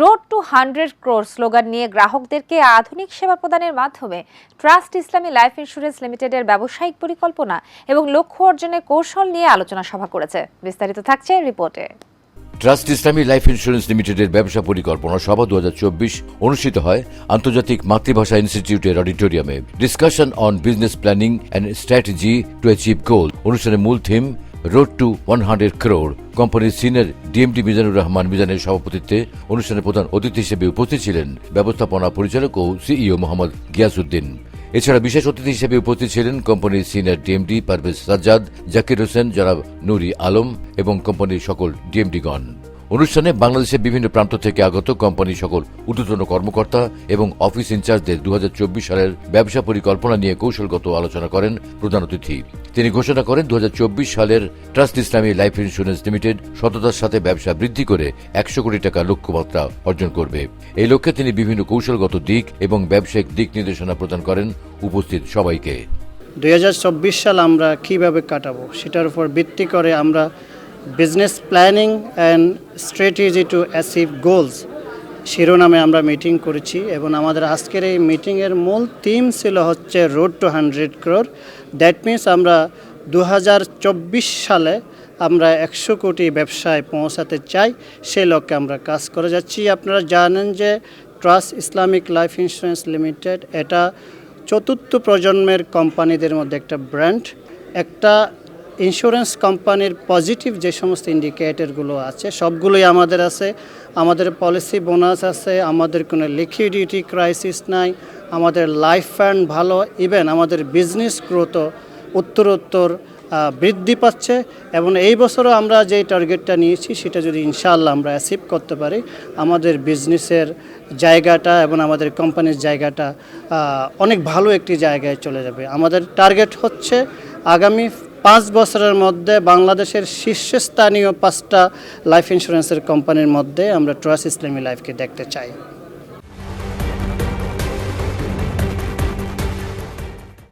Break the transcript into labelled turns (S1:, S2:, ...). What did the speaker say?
S1: road to hundred crore slogan নিয়ে গ্রাহকদেরকে আধুনিক সেবা প্রদানের মাধ্যমে ট্রাস্ট ইসলামী লাইফ ইন্স্যুরেন্স লিমিটেডের ব্যবসায়িক পরিকল্পনা এবং লক্ষ্য অর্জনের কৌশল নিয়ে আলোচনা সভা করেছে বিস্তারিত থাকছে রিপোর্টে
S2: ট্রাস্ট ইসলামী লাইফ ইন্স্যুরেন্স লিমিটেডের ব্যবসা পরিকল্পনা সভা দু অনুষ্ঠিত হয় আন্তর্জাতিক মাতৃভাষা ইনস্টিটিউটের অডিটোরিয়ামে discussion on business planning and strategy to achieve goal অনুষ্ঠানের মূল theme road to one hundred crore কোম্পানির সিনিয়র ডিএমডি মিজানুর রহমান মিজানের সভাপতিত্বে অনুষ্ঠানে প্রধান অতিথি হিসেবে উপস্থিত ছিলেন ব্যবস্থাপনা পরিচালক ও সিইও e মোহাম্মদ গিয়াসুদ্দিন এছাড়া বিশেষ অতিথি হিসেবে উপস্থিত ছিলেন কোম্পানির সিনিয়র ডিএমডি পারভেজ সাজ্জাদ জাকির হোসেন জনাব নুরি আলম এবং কোম্পানির সকল ডিএমডিগণ অনুষ্ঠানে বাংলাদেশের বিভিন্ন প্রান্ত থেকে আগত কোম্পানি সকল ঊর্ধ্বতন কর্মকর্তা এবং অফিস ইনচার্জদের দু সালের ব্যবসা পরিকল্পনা নিয়ে কৌশলগত আলোচনা করেন প্রধান অতিথি তিনি ঘোষণা করেন দু সালের ট্রাস্ট ইসলামী লাইফ ইন্স্যুরেন্স লিমিটেড সততার সাথে ব্যবসা বৃদ্ধি করে একশো কোটি টাকা লক্ষ্যমাত্রা অর্জন করবে এই লক্ষ্যে তিনি বিভিন্ন কৌশলগত দিক এবং ব্যবসায়িক দিক নির্দেশনা প্রদান করেন উপস্থিত সবাইকে
S3: দুই সাল আমরা কিভাবে কাটাবো সেটার উপর ভিত্তি করে আমরা business planning and strategy to achieve goals শিরোনামে আমরা মিটিং করেছি এবং আমাদের আজকের এই মিটিংয়ের মূল থিম ছিল হচ্ছে road to hundred crore that means আমরা দু সালে আমরা একশো কোটি ব্যবসায় পৌঁছাতে চাই সে লক্ষ্যে আমরা কাজ করে যাচ্ছি আপনারা জানেন যে trust Islamic life insurance limited এটা চতুর্থ প্রজন্মের কোম্পানিদের মধ্যে একটা ব্র্যান্ড একটা ইন্স্যুরেন্স কোম্পানির পজিটিভ যে সমস্ত ইন্ডিকেটরগুলো আছে সবগুলোই আমাদের আছে আমাদের পলিসি বোনাস আছে আমাদের কোনো লিকুইডিটি ক্রাইসিস নাই আমাদের লাইফ ফান্ড ভালো ইভেন আমাদের বিজনেস গ্রোথও উত্তরোত্তর বৃদ্ধি পাচ্ছে এবং এই বছরও আমরা যে টার্গেটটা নিয়েছি সেটা যদি ইনশাল্লাহ আমরা অ্যাচিভ করতে পারি আমাদের বিজনেসের জায়গাটা এবং আমাদের কোম্পানির জায়গাটা অনেক ভালো একটি জায়গায় চলে যাবে আমাদের টার্গেট হচ্ছে আগামী পাঁচ বছরের মধ্যে বাংলাদেশের শীর্ষস্থানীয় পাঁচটা লাইফ ইন্স্যুরেন্সের কোম্পানির মধ্যে আমরা ট্রাস ইসলামী লাইফকে দেখতে চাই